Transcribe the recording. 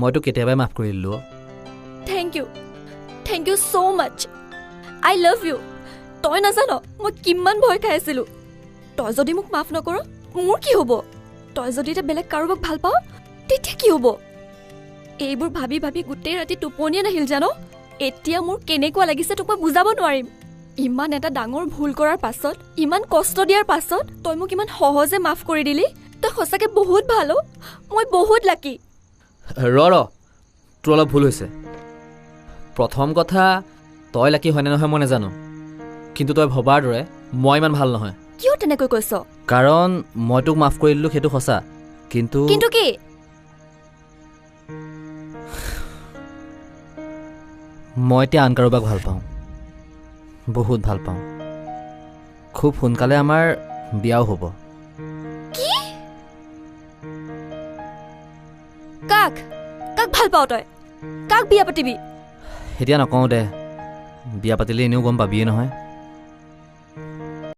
মইতো কেতিয়াবাই মাফ কৰি দিলোঁ। Thank you thank you so' much I love you তই নাজান মই কিমান ভয় খাই আছিলোঁ। তই যদি মোক মাফ নকৰ মোৰ কি হ'ব? তই যদি এতিয়া বেলেগ কাৰোবাক ভাল পাৱ তেতিয়া কি হ'ব? এইবোৰ ভাবি ভাবি গোটেই ৰাতি টোপনিয়ে নাহিল জান? এতিয়া মোৰ কেনেকুৱা লাগিছে তোক মই বুজাব নোৱাৰিম। ইমান এটা ডাঙৰ ভুল কৰাৰ পাছত ইমান কষ্ট দিয়াৰ পাছত তই মোক ইমান সহজে মাফ কৰি দিলি? তই সঁচাকৈ বহুত ভাল অ' মই বহুত লাকি ৰ ৰ। তোৰ অলপ ভুল হৈছে। প্ৰথম কথা তই লাকি হয়নে নহয় মই নাজানো। কিন্তু তই ভবাৰ দৰে মই ইমান ভাল নহয়। কিয় তেনেকৈ কৈছ? কাৰণ মই তোক মাফ কৰি দিলোঁ সেইটো সঁচা। কিন্তু কিন্তু কি? মই এতিয়া আন কাৰোবাক ভাল পাওঁ। বহুত ভাল পাওঁ। খুব সোনকালে আমাৰ বিয়াও হ'ব। কাক? কাক ভাল পাৱ তই? কাক বিয়া পাতিবি? এতিয়া নকওঁ দে। বিয়া পাতিলে এনেও গম পাবিয়ে নহয়।